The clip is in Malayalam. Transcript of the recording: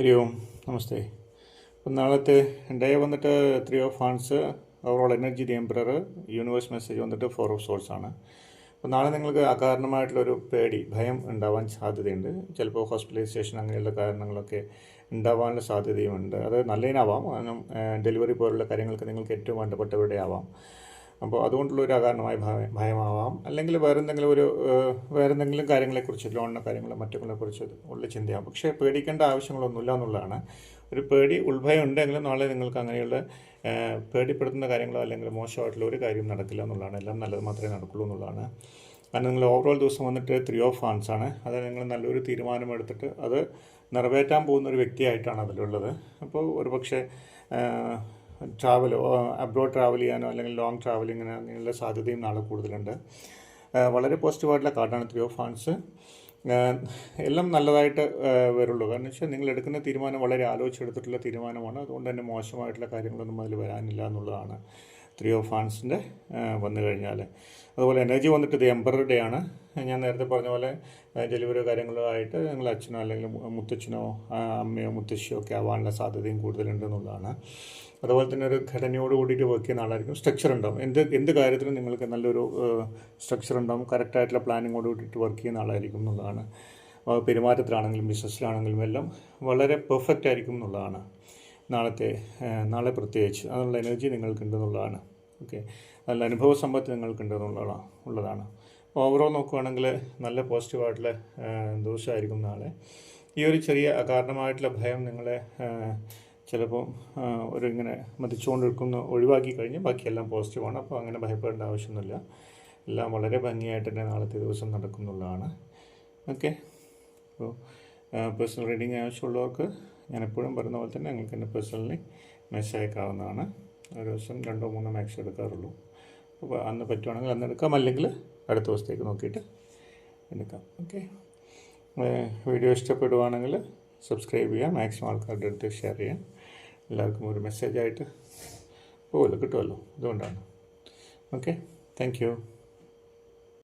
ഹരി ഓം നമസ്തേ. അപ്പം നാളത്തെ ഡേ വന്നിട്ട് three of hands overall energy the emperor universe message വന്നിട്ട് ഫോർ ഓഫ് സോൾസ് ആണ്. അപ്പോൾ നാളെ നിങ്ങൾക്ക് അകാരണമായിട്ടുള്ളൊരു പേടി ഭയം ഉണ്ടാവാൻ സാധ്യതയുണ്ട്. ചിലപ്പോൾ ഹോസ്പിറ്റലൈസേഷൻ അങ്ങനെയുള്ള കാരണങ്ങളൊക്കെ ഉണ്ടാവാനുള്ള സാധ്യതയുമുണ്ട്. അത് നല്ലതിനാവാം. കാരണം ഡെലിവറി പോലുള്ള കാര്യങ്ങൾക്ക് നിങ്ങൾക്ക് ഏറ്റവും വേണ്ടപ്പെട്ടവരുടെ ആവാം. അപ്പോൾ അതുകൊണ്ടുള്ള ഒരു അകാരണമായ ഭയം ഭയമാവാം. അല്ലെങ്കിൽ വേറെ എന്തെങ്കിലും ഒരു വേറെ എന്തെങ്കിലും കാര്യങ്ങളെക്കുറിച്ച് ലോണിന്റെ കാര്യങ്ങളോ മറ്റുള്ളതിനെക്കുറിച്ച് ഉള്ള ചിന്തയാവും. പക്ഷേ പേടിക്കേണ്ട ആവശ്യങ്ങളൊന്നുമില്ല എന്നുള്ളതാണ്. ഒരു പേടി ഉൾഭയം ഉണ്ടെങ്കിലും നാളെ നിങ്ങൾക്ക് അങ്ങനെയുള്ള പേടിപ്പെടുത്തുന്ന കാര്യങ്ങളോ അല്ലെങ്കിൽ മോശമായിട്ടുള്ള ഒരു കാര്യം നടക്കില്ല എന്നുള്ളതാണ്. എല്ലാം നല്ലത് മാത്രമേ നടക്കുള്ളൂ എന്നുള്ളതാണ്. കാരണം നിങ്ങൾ ഓവറോൾ ദിവസം വന്നിട്ട് ത്രീ ഓഫ് ഫാൻസ് ആണ്. അത് നിങ്ങൾ നല്ലൊരു തീരുമാനമെടുത്തിട്ട് അത് നിറവേറ്റാൻ പോകുന്ന ഒരു വ്യക്തിയായിട്ടാണ് അതിലുള്ളത്. അപ്പോൾ ഒരു ട്രാവലോ അബ്രോഡ് ട്രാവൽ ചെയ്യാനോ അല്ലെങ്കിൽ ലോങ് ട്രാവലിങ്ങിന് അങ്ങനെയുള്ള സാധ്യതയും നാളെ കൂടുതലുണ്ട്. വളരെ പോസിറ്റീവായിട്ടുള്ള കാർഡാണ് ത്രീ ഓഫ് ഫാൻസ് എല്ലാം നല്ലതായിട്ട് വരുള്ളൂ. കാരണം വെച്ചാൽ നിങ്ങൾ എടുക്കുന്ന തീരുമാനം വളരെ ആലോചിച്ചെടുത്തിട്ടുള്ള തീരുമാനമാണ്. അതുകൊണ്ട് തന്നെ മോശമായിട്ടുള്ള കാര്യങ്ങളൊന്നും അതിൽ വരാനില്ല എന്നുള്ളതാണ്. ത്രീ ഓഫ് ഹാൻഡ്സിന്റെ വന്നു കഴിഞ്ഞാൽ അതുപോലെ എനർജി വന്നിട്ട് ഇത് എംബറർ ഡേ ആണ്. ഞാൻ നേരത്തെ പറഞ്ഞ പോലെ ഡെലിവറിയോ കാര്യങ്ങളോ ആയിട്ട് നിങ്ങൾ അച്ഛനോ അല്ലെങ്കിൽ മുത്തച്ഛനോ അമ്മയോ മുത്തശ്ശിയോ ഒക്കെ ആവാനുള്ള സാധ്യതയും കൂടുതലുണ്ട് എന്നുള്ളതാണ് അതുപോലെ തന്നെ ഒരു ഘടനയോട് കൂടിയിട്ട് വർക്ക് ചെയ്യുന്ന ആളായിരിക്കും. സ്ട്രക്ചർ ഉണ്ടാവും. എന്ത് എന്ത് കാര്യത്തിലും നിങ്ങൾക്ക് നല്ലൊരു സ്ട്രക്ചർ ഉണ്ടാവും. കറക്റ്റായിട്ടുള്ള പ്ലാനിങ്ങോട് കൂടിയിട്ട് വർക്ക് ചെയ്യുന്ന ആളായിരിക്കും എന്നുള്ളതാണ്. പെരുമാറ്റത്തിലാണെങ്കിലും ബിസിനസ്സിലാണെങ്കിലും എല്ലാം വളരെ പെർഫെക്റ്റ് ആയിരിക്കും എന്നുള്ളതാണ്. നാളത്തെ നാളെ പ്രത്യേകിച്ച്. അതിനുള്ള എനർജി നിങ്ങൾക്കുണ്ടെന്നുള്ളതാണ് ഓക്കെ. നല്ല അനുഭവ സമ്പത്ത് നിങ്ങൾക്കുണ്ടെന്നുള്ളതാണ് ഉള്ളതാണ്. ഓവറോൾ നോക്കുകയാണെങ്കിൽ നല്ല പോസിറ്റീവായിട്ടുള്ള ദിവസമായിരിക്കും നാളെ. ഈ ഒരു ചെറിയ അകാരണമായിട്ടുള്ള ഭയം നിങ്ങളെ ചിലപ്പം ചിലപ്പോൾ ഒരു ഇങ്ങനെ മതിച്ചുകൊണ്ടിരിക്കുന്ന ഒഴിവാക്കി കഴിഞ്ഞ് ബാക്കിയെല്ലാം പോസിറ്റീവാണ് അപ്പോൾ അങ്ങനെ ഭയപ്പെടേണ്ട ആവശ്യമൊന്നുമില്ല. എല്ലാം വളരെ ഭംഗിയായിട്ട് തന്നെ നാളത്തെ ദിവസം നടക്കുന്നുള്ളതാണ്. ഓക്കെ. അപ്പോൾ പേഴ്സണൽ റീഡിങ് ആവശ്യമുള്ളവർക്ക് ഞാൻ എപ്പോഴും പറയുന്ന പോലെ തന്നെ നിങ്ങൾക്ക് എന്നെ പേഴ്സണലി മെസ്സേജ് അയക്കാവുന്നതാണ്. ഒരു ദിവസം രണ്ടോ മൂന്നോ മാക്സ് എടുക്കാറുള്ളൂ. അപ്പോൾ അന്ന് പറ്റുവാണെങ്കിൽ അന്ന് എടുക്കാം. അല്ലെങ്കിൽ അടുത്ത ദിവസത്തേക്ക് നോക്കിയിട്ട് എടുക്കാം. ഓക്കെ വീഡിയോ ഇഷ്ടപ്പെടുവാണെങ്കിൽ സബ്സ്ക്രൈബ് ചെയ്യാം. മാക്സിമം ആൾക്കാരുടെ അടുത്ത് ഷെയർ ചെയ്യാം. എല്ലാവർക്കും ഒരു മെസ്സേജായിട്ട് പോകുമല്ലോ കിട്ടുമല്ലോ. അതുകൊണ്ടാണ് ഓക്കെ താങ്ക്